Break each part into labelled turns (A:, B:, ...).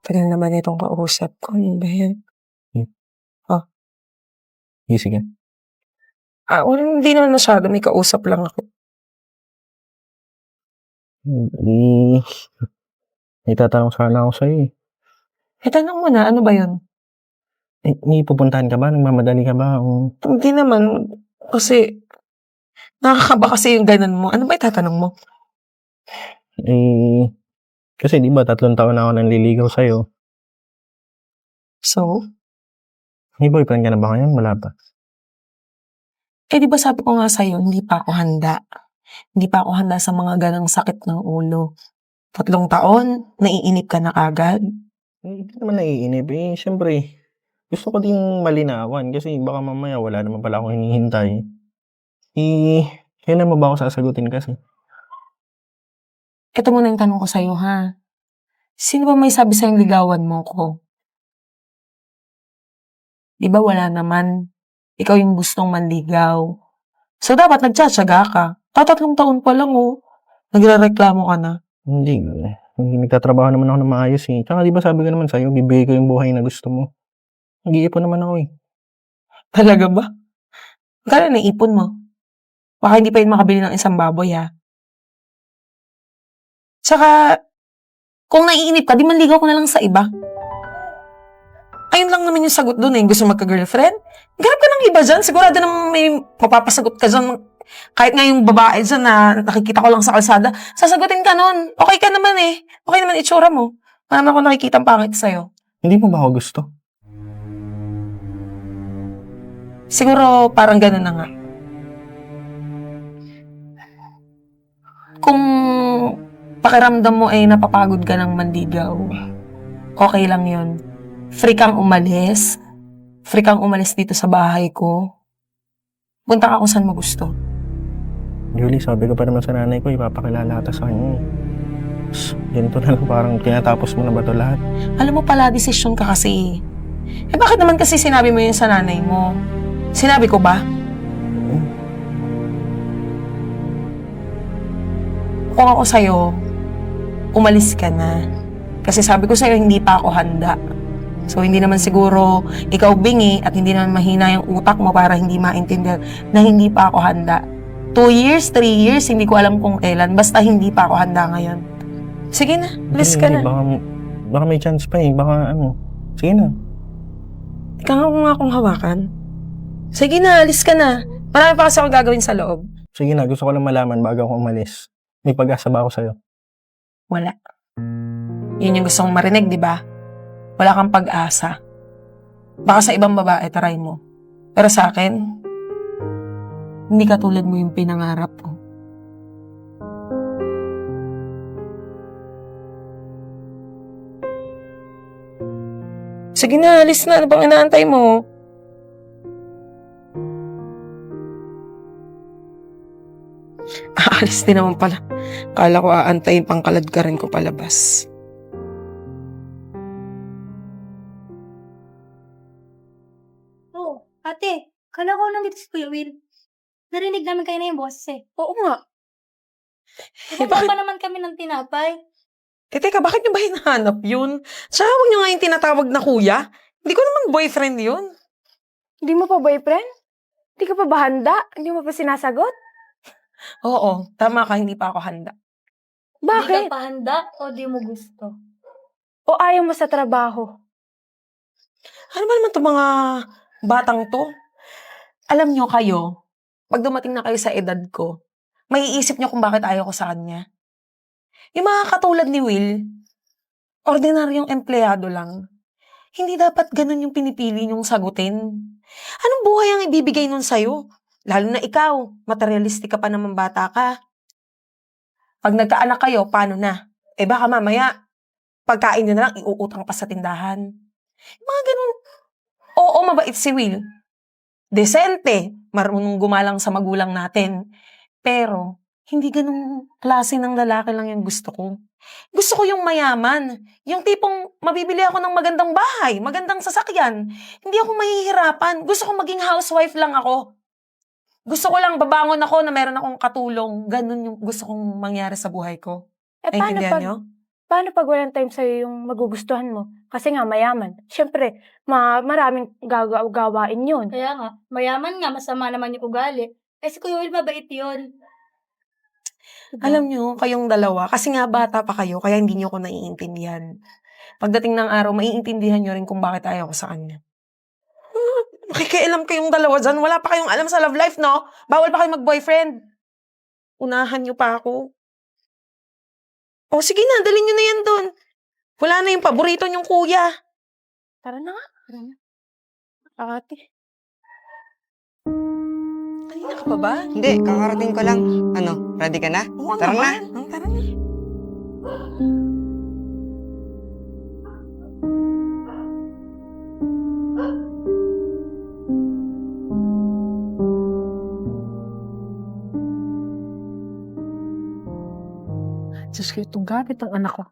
A: Tagal naman itong kausap ko. Ano ba yan?
B: Sige, sige.
A: Ah, well, hindi naman masyado. May kausap lang ako.
B: Eh, may tatanong sana ako sa'yo eh.
A: Eh, tanong mo na, ano ba yun?
B: Eh, may pupuntahan ka ba? Nagmamadali ka ba? O,
A: Hindi naman. Kasi, nakakaba kasi yung ganun mo. Ano ba itatanong mo?
B: Eh, kasi di ba tatlong taon na ako nanliligaw sa'yo.
A: So?
B: May boyfriend ka na ba ngayon? Wala pa.
A: Eh, di ba sabi ko nga sa'yo, hindi pa ako handa. Hindi pa ako handa sa mga ganang sakit ng ulo. Tatlong taon, naiinip ka na kagad.
B: Eh, Hindi naman naiinip eh. Siyempre, gusto ko ding malinawan kasi baka mamaya wala naman pala akong hinihintay. Eh, kailan mo ba ako sasagutin kasi?
A: Ito muna yung tanong ko sa'yo, ha? Sino ba may sabi sa'yong ligawan mo ko? Di ba wala naman? Ikaw yung gustong manligaw. So, dapat nagtsatsaga ka. Tatatlong taon pa lang, oh. Nagre-reklamo ka na.
B: Hindi. Hindi nagtatrabaho naman ako na maayos eh. Tsaka di ba sabi ko naman sa'yo, bibigay ko yung buhay na gusto mo. Nag-iipon naman ako eh.
A: Talaga ba? Magkano naipon mo? Baka hindi pa yun makabili ng isang baboy, ha? Tsaka, kung naiinip ka, di manligaw ko na lang sa iba. Ayun lang naman yung sagot doon eh. Gusto magka-girlfriend? Ganap ka ng iba dyan. Sigurado naman may mapapasagot ka dyan. Kahit nga yung babae dyan na nakikita ko lang sa kalsada, sasagutin ka nun. Okay ka naman eh. Okay naman itsura mo. Wala naman ako nakikita ang pangit sa'yo.
B: Hindi mo ba ako gusto?
A: Siguro parang gano'n na nga. Kung pakiramdam mo ay napapagod ka ng mandigaw, okay lang yon. Free kang umalis. Free kang umalis dito sa bahay ko. Punta ka kung saan mo gusto.
B: Julie, sabi ko pa naman sa nanay ko, ipapakilala kita sa kanya eh. Tapos, ganito na lang parang tinatapos mo na ba ito lahat?
A: Alam mo pala, desisyon ka kasi. Eh bakit naman kasi sinabi mo yun sa nanay mo? Sinabi ko ba? Kung ako sa'yo, umalis ka na. Kasi sabi ko sa'yo, hindi pa ako handa. So, hindi naman siguro ikaw bingi at hindi naman mahina yung utak mo para hindi maintindihan na hindi pa ako handa. Two years, three years, hindi ko alam kung kailan. Basta hindi pa ako handa ngayon. Sige na, alis ka na.
B: Baka, baka may chance pa eh. Baka ano. Sige na.
A: Ikaw nga kung akong hawakan. Sige na, alis ka na. Marami pa kasi ako gagawin sa loob.
B: Sige na, gusto ko lang malaman bago ako umalis. May pag-asa ba ako sa'yo?
A: Wala. Yun yung gusto kong marinig, di ba? Wala kang pag-asa. Baka sa ibang babae, taray mo. Pero sa akin, hindi katulad mo yung pinangarap ko. Sige na, alis na. Ano bang inaantay mo? Aalis din naman pala. Kala ko aantayin pang kaladkarin ko palabas.
C: Oo, ate, kala ko nandito si Kuya Will. Narinig namin kayo na yung boses eh.
A: Oo nga. Eh, bakit?
C: pa naman kami ng tinapay.
A: Eh, teka, bakit nyo ba hinahanap yun? Tsaka huwag nyo nga yung tinatawag na kuya. Hindi ko naman boyfriend yun.
D: Hindi mo pa boyfriend? Hindi ka pa ba handa? Hindi mo pa sinasagot?
A: Oo, tama ka, hindi pa ako handa.
C: Di
D: Bakit?
C: ka pa handa o di mo gusto?
D: O ayaw mo sa trabaho?
A: Ano ba naman itong mga batang to? Alam nyo kayo, pag dumating na kayo sa edad ko, maiisip nyo kung bakit ayaw ko sa kanya. Yung mga katulad ni Will, ordinaryong empleyado lang. Hindi dapat ganun yung pinipili nyong sagutin. Anong buhay ang ibibigay nun sa'yo? Lalo na ikaw, materialistic ka pa naman bata ka. Pag nagkaanak kayo, paano na? Eh baka mamaya, pagkain nyo na lang, iuutang pa sa tindahan. Mga ganun. Oo, mabait si Will. Desente. Marunong gumalang sa magulang natin. Pero, hindi ganun klase ng lalaki lang yung gusto ko. Gusto ko yung mayaman. Yung tipong mabibili ako ng magandang bahay, magandang sasakyan. Hindi ako mahihirapan. Gusto ko maging housewife lang ako. Gusto ko lang babangon ako na meron akong katulong. Ganun yung gusto kong mangyari sa buhay ko.
D: Eh, paano pag,
A: niyo?
D: paano pag walang time sa'yo yung magugustuhan mo? Kasi nga, mayaman. Siyempre, ma maraming gaga- gawain yun.
C: Kaya nga, mayaman nga, masama naman yung ugali. Eh si Kuya Will, mabait yun.
D: Diba?
A: Alam niyo, kayong dalawa, kasi nga bata pa kayo, kaya hindi niyo ko naiintindihan. Pagdating ng araw, maiintindihan niyo rin kung bakit ayaw ko sa kanya. Makikialam kayong dalawa dyan. Wala pa kayong alam sa love life, no? Bawal pa kayo mag-boyfriend. Unahan niyo pa ako. O sige na, dalhin niyo na yan doon. Wala na yung paborito niyong kuya.
D: Tara na nga. Tara na. Ate.
A: Kanina ka pa ba?
E: Hindi, kakarating ko lang. Ano, ready ka na?
A: Oo
E: Tara na.
A: naman. Oh, Tara na.
F: Diyos ko, itong gamit ang anak ko.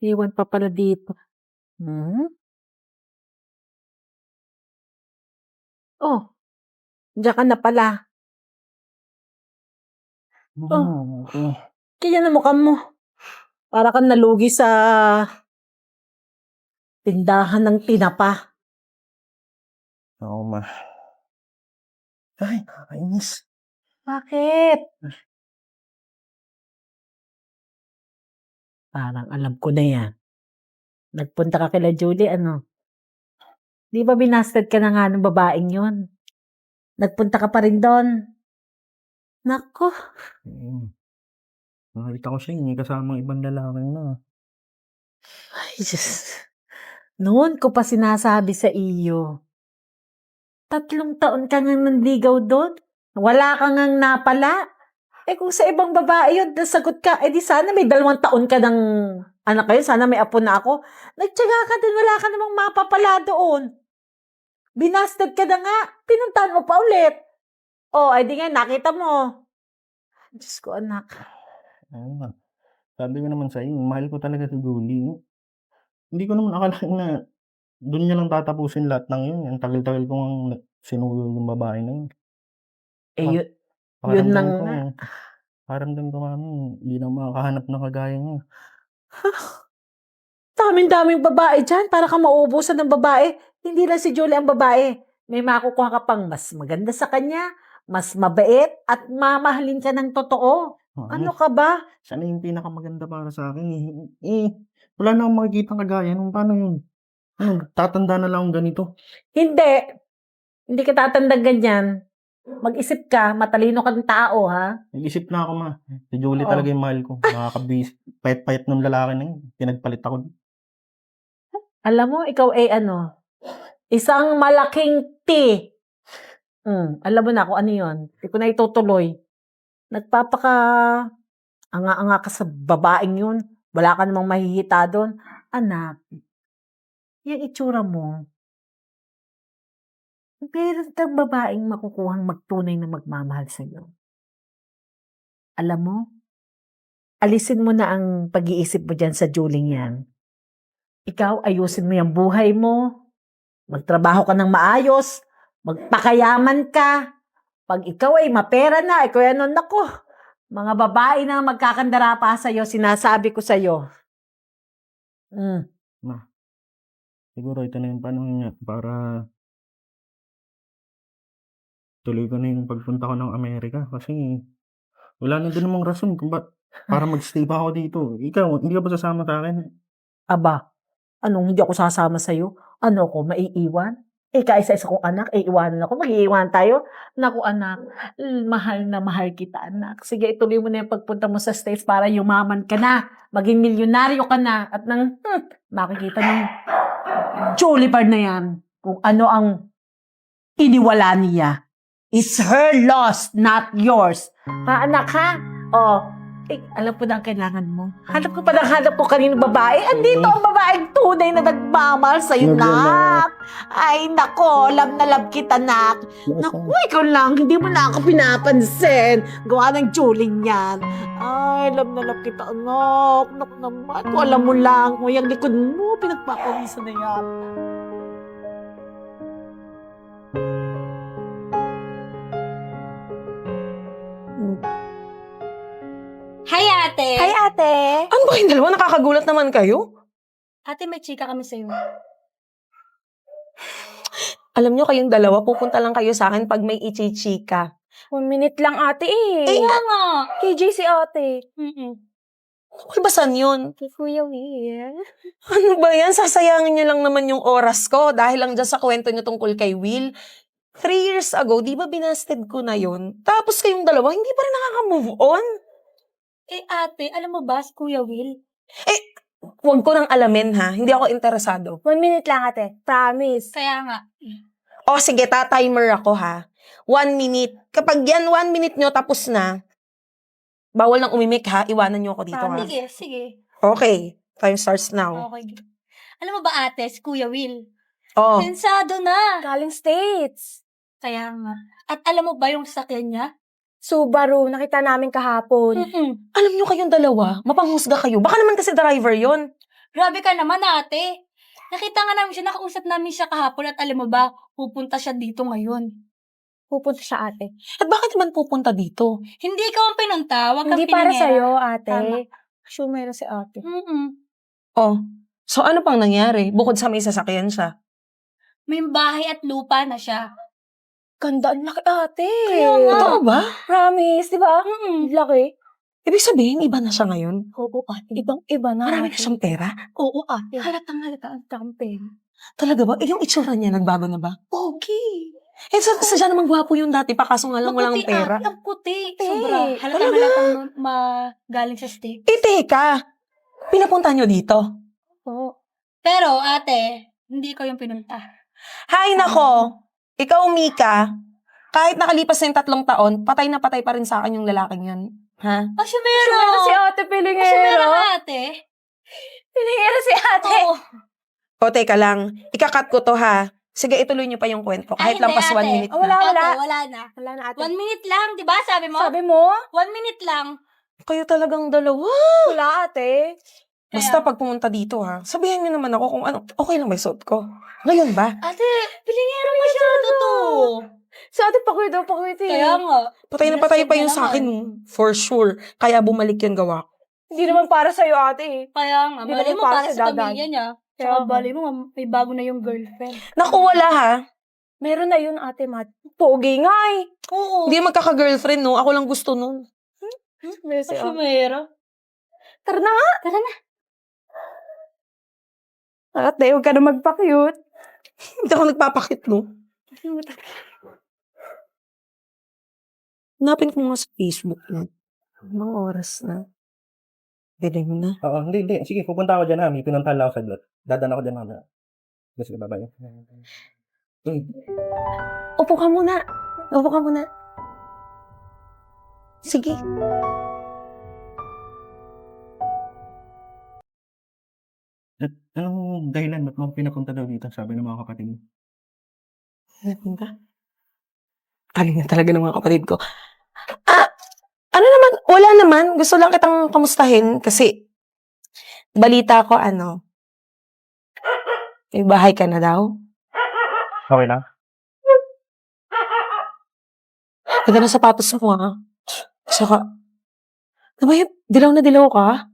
F: Iwan pa pala dito. Hmm? Oh, diyan ka na pala.
B: Oh, okay.
F: Kaya na mukha mo. Para kang nalugi sa tindahan ng tinapa.
B: Oo, ma. Ay, nakakainis.
F: Bakit? Parang alam ko na yan. Nagpunta ka kila Julie, ano? Di ba binasted ka na nga ng babaeng yun? Nagpunta ka pa rin doon. Nako,
B: Mm. Nakita ko siya, hindi kasama ang ibang lalaki na.
F: Ay, Diyos. Noon ko pa sinasabi sa iyo. Tatlong taon ka nga nanligaw doon. Wala ka nga napala. Eh kung sa ibang babae yun, nasagot ka, eh di sana may dalawang taon ka ng anak kayo, sana may apo na ako. Nagtyaga ka din, wala ka namang mapapala doon. Binasted ka na nga, pinuntahan mo pa ulit. Oh, ay di nga, nakita mo. Diyos ko, anak.
B: Oo nga. Sabi ko naman sa'yo, mahal ko talaga si Julie. Hindi ko naman akalain na doon niya lang tatapusin lahat ng yun. Ang tagal-tagal ko nga sinuyo yung babae na yun.
F: Eh, yun, Yun
B: Pakiramdam
F: lang
B: ko,
F: nga.
B: Paramdam ko mami, hindi na makakahanap na kagaya niya.
F: Daming-daming babae dyan. Para ka mauubusan ng babae. Hindi lang si Julie ang babae. May makukuha ka pang mas maganda sa kanya, mas mabait, at mamahalin ka ng totoo.
B: Mami,
F: Ano ka ba?
B: Sana yung pinakamaganda para sa akin eh. Eh, wala na akong makikita kagaya nung paano yun. Ano, tatanda na lang akong ganito.
F: Hindi. Hindi ka tatandang ganyan. Mag-isip ka, matalino kang tao, ha?
B: Nag-isip na ako ma. Si Julie
F: Oo.
B: talaga yung mahal ko. Nakakabis. Payat-payat ng lalaki na yun. Pinagpalit ako.
F: Alam mo, ikaw ay ano, isang malaking T. Hmm, alam mo na kung ano yun. Hindi ko na itutuloy. Nagpapaka anga-anga ka sa babaeng yun. Wala ka namang mahihita doon. Anak, yung itsura mo, meron kang babaeng makukuhang magtunay na magmamahal sa iyo. Alam mo, alisin mo na ang pag-iisip mo dyan sa Juling yan. Ikaw, ayusin mo yung buhay mo. Magtrabaho ka ng maayos. Magpakayaman ka. Pag ikaw ay mapera na, ikaw ay ano, nako. Mga babae na magkakandara pa sa'yo, sinasabi ko sa'yo. Mm.
B: Siguro ito na yung panahon niya para tuloy ko na yung pagpunta ko ng Amerika kasi wala na din namang rason kung ba para magstay pa ako dito. Ikaw, hindi ka ba sasama sa akin?
F: Aba, anong hindi ako sasama sa'yo? Ano ko, maiiwan? Eh, kaisa-isa kong anak, eh, iwanan ako. Mag-iiwan tayo. Naku, anak, mahal na mahal kita, anak. Sige, ituloy mo na yung pagpunta mo sa States para yumaman ka na. Maging milyonaryo ka na. At nang, hmm, makikita ng Jolliver na yan kung ano ang iniwala niya. It's her loss, not yours. Ha, anak, ha? Oh, eh, alam ko na ang kailangan mo. Hanap ko pa ng hanap ko kaninong babae. Andito ang babaeng tunay na nagmamahal sa'yo,
B: Love you,
F: nak. Ay, nako, love na love kita, nak. Naku, ikaw lang, hindi mo na ako pinapansin. Gawa ng juling yan. Ay, love na love kita, anak. Naku naman, kung alam mo lang, kung yung likod mo, pinagpapawisan na yan.
C: Ate.
D: Hi, ate.
A: Ano ba kayong dalawa? Nakakagulat naman kayo.
C: Ate, may chika kami sa'yo.
A: Alam nyo kayong dalawa, pupunta lang kayo sa akin pag may ichichika.
D: One minute lang, ate eh.
A: Eh,
C: Kaya nga.
D: KJ si ate.
C: Mm-mm.
A: Kulbasan yun.
D: Kay Kuya Will.
A: Ano ba yan? Sasayangin nyo lang naman yung oras ko dahil lang dyan sa kwento nyo tungkol kay Will. Three years ago, di ba binasted ko na yun? Tapos kayong dalawa, hindi pa rin nakaka-move on.
C: Eh, ate, alam mo ba si Kuya Will?
A: Huwag ko nang alamin ha, hindi ako interesado.
D: One minute lang, ate. Promise.
C: Kaya nga.
A: O sige, ta-timer ako ha. One minute. Kapag yan one minute nyo tapos na, bawal nang umimik ha, iwanan nyo ako dito ha.
C: Sige, sige.
A: Okay, time starts now.
C: Okay. Alam mo ba ate, si Kuya Will?
A: Oh,
C: Sensado na.
D: Galing States.
C: Kaya nga. At alam mo ba yung sasakyan niya?
D: Subaru, nakita namin kahapon.
C: Mm-mm.
A: alam nyo kayong dalawa, mapanghusga kayo. Baka naman kasi driver yon.
C: Grabe ka naman ate. Nakita nga namin siya, nakausap namin siya kahapon at alam mo ba, pupunta siya dito ngayon.
D: Pupunta siya, ate.
A: At bakit naman pupunta dito?
C: Hindi ikaw ang pinunta, wag kang
D: Hindi para
C: pinangera.
D: sa'yo, ate.
C: Tama.
D: Sure, meron si ate.
C: Mm-mm.
A: Oh, so ano pang nangyari? Bukod sa may sasakyan siya.
C: May bahay at lupa na siya.
D: Ganda, ang laki, ate.
C: Kaya nga.
A: Totoo ba?
D: Promise, di ba?
C: Mm-mm.
D: Laki.
A: Ibig sabihin, iba na siya ngayon.
C: Oo, ate.
D: Ibang-iba na.
A: Marami na siyang pera.
C: Oo, ate.
D: Halatang halata ang campaign.
A: Talaga ba? Eh, yung itsura niya, nagbago na ba?
C: Pogi.
A: Eh, sa, sadya namang gwapo yung dati pa, kaso nga lang walang
C: Maputi,
A: pera.
C: ate. Ang puti.
D: Puti.
C: Sobra. Halatang
A: Talaga?
C: halatang magaling sa steak.
A: Eh, teka. Pinapunta niyo dito.
D: Oo.
C: Pero, ate, hindi ko yung pinunta.
A: Hay nako. Ikaw, Mika, kahit nakalipas na yung tatlong taon, patay na patay pa rin sa akin yung lalaking yan. Ha?
C: Oh, siya
D: Meron
C: meron.
D: si ate
C: Oh, siya
D: Pilingero.
C: meron, ate.
D: Pilingero si ate.
C: Oo.
A: O, teka lang. Ikakat ko to, ha? Sige, ituloy niyo pa yung kwento.
C: Ay,
A: Kahit lang
C: hindi,
A: pas one
C: ate.
A: minute
D: Oh, wala,
A: na.
D: wala.
C: Ate, wala na.
D: Wala na, ate.
C: One minute lang, di ba? Sabi mo?
D: Sabi mo?
C: One minute lang.
A: Kayo talagang dalawa.
D: Wala, ate.
A: Basta pag pumunta dito, ha? Sabihan niyo naman ako kung ano, okay lang ba yung suot ko? Ngayon ba?
C: Ate, pilingero masyado to.
D: Si ate pakuwi daw, pakuwi ito.
C: Kaya nga.
A: Patay na patay pa yun sa akin. For sure. Kaya bumalik yung gawa ko.
D: Hindi naman para sa'yo, ate. eh.
C: Kaya nga.
D: Di naman
C: mo
D: para
C: para
D: sa
C: sa
D: dadan.
C: pamilya niya.
D: Kaya
C: Tsaka
D: nga.
C: balay mo, may bago na yung girlfriend.
A: Naku, wala ha.
D: Meron na yun, ate Mat. Pogi nga eh.
C: Oo.
A: Hindi magkaka-girlfriend, no? Ako lang gusto nun.
C: Kasi
D: ate.
C: mayroon.
D: Tara na nga.
C: Tara na.
D: Ate, huwag ka na magpa-cute.
A: Hindi ako nagpapakit, no? Hanapin ko nga sa Facebook na. Mga oras na. Galing na.
B: Oo, hindi, hindi. Sige, pupunta ako dyan ha. May pinuntahan lang ako sa dot. Dadan ako dyan mamaya. Sige, bye-bye. Hmm.
A: Upo ka muna. Upo ka muna. Sige.
B: At anong dahilan? Ba't mo pinapunta daw dito? Sabi ng mga kapatid mo.
A: Ano ba? Galing na talaga ng mga kapatid ko. Ah, ano naman, wala naman. Gusto lang kitang kamustahin kasi balita ko ano, may bahay ka na daw.
B: Okay lang?
A: Ganda ng sapatos mo ah. Saka, ano ba yun? Dilaw na dilaw ka?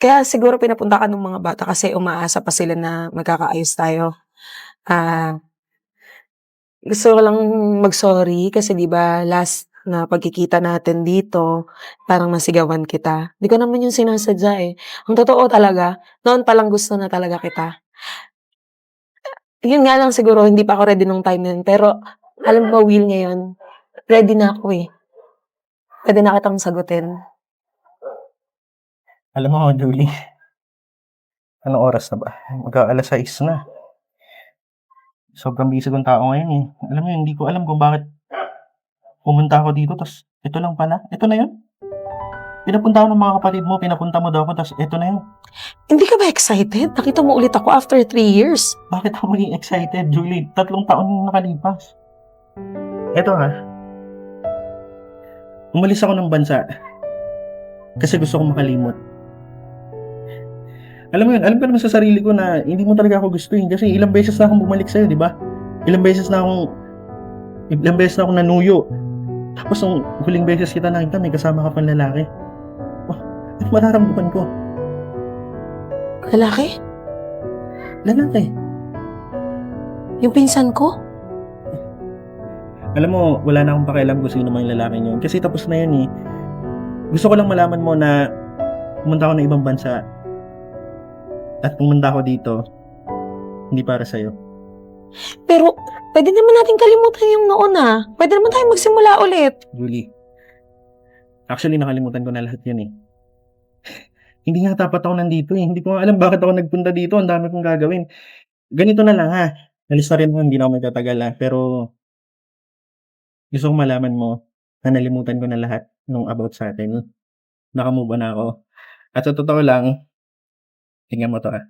A: Kaya siguro pinapunta ka ng mga bata kasi umaasa pa sila na magkakaayos tayo. Ah, gusto ko lang mag-sorry kasi 'di ba last na pagkikita natin dito, parang nasigawan kita. Di ko naman yung sinasadya eh. Ang totoo talaga, noon pa lang gusto na talaga kita. Yun nga lang siguro, hindi pa ako ready nung time na yun. Pero, alam mo, Will, ngayon, ready na ako eh. Pwede na kitang sagutin.
B: Alam mo, Julie. Anong oras na ba? Magka alas 6 na. Sobrang busy kong tao ngayon eh. Alam mo, hindi ko alam kung bakit pumunta ako dito, tapos ito lang pala. Ito na yun. Pinapunta ako ng mga kapatid mo, pinapunta mo daw ako, tapos ito na yun.
A: Hindi ka ba excited? Nakita mo ulit ako after three years.
B: Bakit ako maging excited, Julie? Tatlong taon na nakalipas. Eto ha. Umalis ako ng bansa kasi gusto kong makalimot. Alam mo yun, alam ko naman sa sarili ko na hindi mo talaga ako gustuhin kasi ilang beses na akong bumalik sa'yo, di ba? Ilang beses na akong ilang beses na akong nanuyo. Tapos nung huling beses kita nakita, may kasama ka pang lalaki. Oh, ano mararamdaman ko?
A: Lalaki?
B: Lalaki.
A: Yung pinsan ko?
B: Alam mo, wala na akong pakialam kung sino mang lalaki yun. Kasi tapos na yun eh. Gusto ko lang malaman mo na pumunta ako ng ibang bansa. At pumunta ako dito, hindi para sa'yo.
A: Pero, pwede naman natin kalimutan yung noon ah. Pwede naman tayo magsimula ulit.
B: Julie. Actually, nakalimutan ko na lahat yun eh. hindi nga dapat ako nandito eh. Hindi ko alam bakit ako nagpunta dito. Ang dami kong gagawin. Ganito na lang ha. Alis na rin ako, hindi na ako magtatagal ha. Pero, gusto kong malaman mo na nalimutan ko na lahat nung about sa atin. Nakamove na ako. At sa totoo lang, tingnan mo to ha.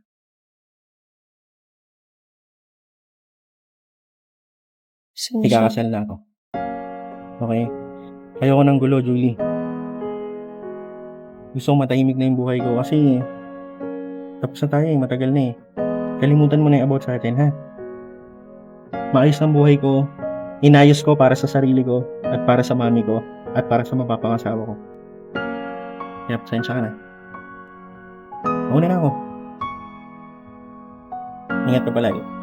B: Ikakasal na ako. Okay? Ayoko ng gulo, Julie. Gusto ko matahimik na yung buhay ko kasi tapos na tayo eh, matagal na eh. Kalimutan mo na yung about sa atin, ha? Maayos ang buhay ko, inayos ko para sa sarili ko at para sa mami ko at para sa mapapangasawa ko. Kaya pasensya ka na. Mauna na ako. Ingat ka palagi.